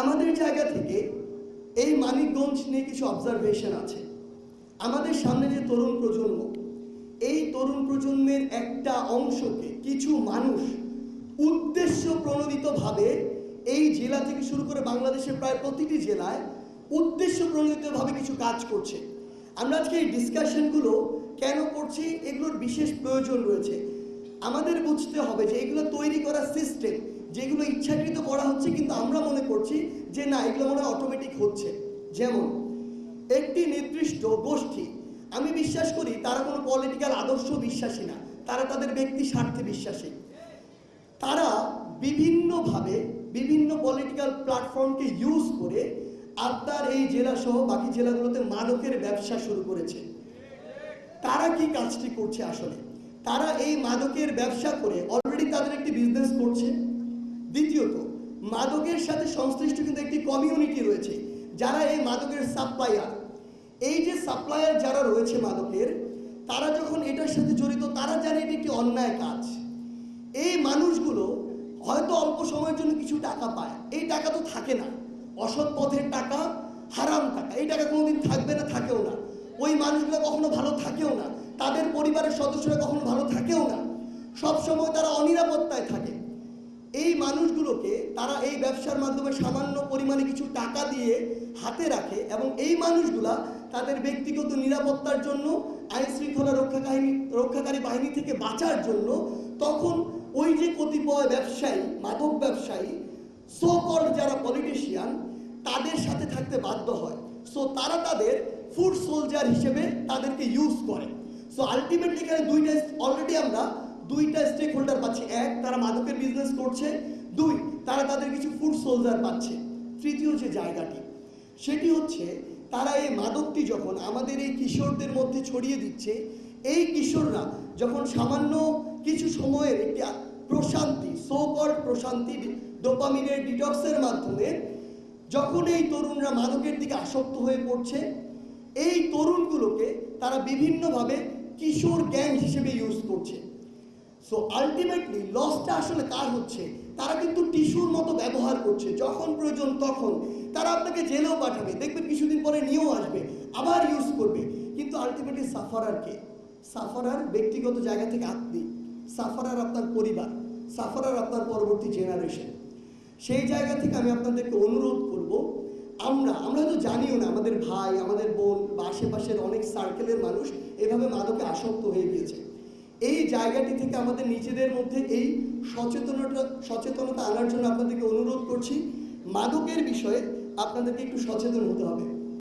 আমাদের জায়গা থেকে এই মানিকগঞ্জ নিয়ে কিছু অবজারভেশন আছে। আমাদের সামনে যে তরুণ প্রজন্ম, এই তরুণ প্রজন্মের একটা অংশকে কিছু মানুষ উদ্দেশ্য প্রণোদিতভাবে এই জেলা থেকে শুরু করে বাংলাদেশের প্রায় প্রতিটি জেলায় উদ্দেশ্য প্রণোদিতভাবে কিছু কাজ করছে। আমরা আজকে এই ডিসকাশনগুলো কেন করছি, এগুলোর বিশেষ প্রয়োজন রয়েছে। আমাদের বুঝতে হবে যে এগুলো তৈরি করা সিস্টেম যেগুলো ইচ্ছাকৃত করা হচ্ছে, কিন্তু আমরা মনে করছি যে না, এগুলো মনে হয় অটোমেটিক হচ্ছে। যেমন, একটি নির্দিষ্ট গোষ্ঠী, আমি বিশ্বাস করি তারা কোনো পলিটিক্যাল আদর্শ বিশ্বাসী না, তারা তাদের ব্যক্তি স্বার্থে বিশ্বাসী। তারা বিভিন্নভাবে বিভিন্ন পলিটিক্যাল প্ল্যাটফর্মকে ইউজ করে আপনার এই জেলা সহ বাকি জেলাগুলোতে মাদকের ব্যবসা শুরু করেছে। তারা কি কাজটি করছে আসলে? তারা এই মাদকের ব্যবসা করে অলরেডি তাদের একটি বিজনেস করছে। মাদকের সাথে সংশ্লিষ্ট কিন্তু একটি কমিউনিটি রয়েছে, যারা এই মাদকের সাপ্লায়ার এই যে সাপ্লায়ার যারা রয়েছে মাদকের, তারা যখন এটার সাথে জড়িত, তারা জানে এটি একটি অন্যায় কাজ। এই মানুষগুলো হয়তো অল্প সময়ের জন্য কিছু টাকা পায়। এই টাকা তো থাকে না। অসৎ পথের টাকা, হারাম টাকা। এই টাকা কোনোদিন থাকবে না, থাকেও না। ওই মানুষগুলো কখনো ভালো থাকেও না। তাদের পরিবারের সদস্যরা কখনো ভালো থাকেও না। সব সময় তারা অনিরাপত্তায় থাকে। এই মানুষগুলোকে তারা এই ব্যবসার মাধ্যমে সামান্য পরিমাণে কিছু টাকা দিয়ে হাতে রাখে এবং এই মানুষগুলা তাদের ব্যক্তিগত নিরাপত্তার জন্য আইন শৃঙ্খলা রক্ষাকারী রক্ষাকারী বাহিনী থেকে বাঁচার জন্য তখন ওই যে কতিপয় ব্যবসায়ী, মাদক ব্যবসায়ী সো কল্ড যারা পলিটিশিয়ান তাদের সাথে থাকতে বাধ্য হয়। সো তারা তাদের ফুড সোলজার হিসেবে তাদেরকে ইউজ করে। সো আলটিমেটলি এখানে দুইটা অলরেডি আমরা দুইটা স্টেক হোল্ডার পাচ্ছি। এক, তারা মাদকের বিজনেস করছে। দুই, তারা তাদের কিছু ফুড সোলজার পাচ্ছে। তৃতীয় যে জায়গাটি, সেটি হচ্ছে তারা এই মাদকটি যখন আমাদের এই কিশোরদের মধ্যে ছড়িয়ে দিচ্ছে, এই কিশোররা যখন সামান্য কিছু সময়ের একটি প্রশান্তি সো কল্ড প্রশান্তি ডোপামিনের ডিটক্সের মাধ্যমে যখন এই তরুণরা মাদকের দিকে আসক্ত হয়ে পড়ছে, এই তরুণগুলোকে তারা বিভিন্নভাবে কিশোর গ্যাং হিসেবে ইউজ করছে। সো আলটিমেটলি লসটা আসলে কার হচ্ছে? তারা কিন্তু টিস্যুর মতো ব্যবহার করছে। যখন প্রয়োজন তখন। তারা আপনাকে জেলেও পাঠাবে। দেখবে কিছুদিন পরে নিয়েও আসবে। আবার ইউজ করবে। কিন্তু আলটিমেটলি সাফারার কে? সাফারার ব্যক্তিগত জায়গা থেকে আপনি সাফারার আপনার পরিবার। সাফারার আপনার পরবর্তী জেনারেশন সেই জায়গা থেকে আমি আপনাদেরকে অনুরোধ করব, আমরা আমরা তো জানিও না, আমাদের ভাই, আমাদের বোন বা আশেপাশের অনেক সার্কেলের মানুষ এভাবে মাদকে আসক্ত হয়ে গিয়েছে। এই জায়গাটি থেকে আমাদের নিজেদের মধ্যে এই সচেতনতা সচেতনতা আনার জন্য আপনাদেরকে অনুরোধ করছি। মাদকের বিষয়ে আপনাদেরকে একটু সচেতন হতে হবে।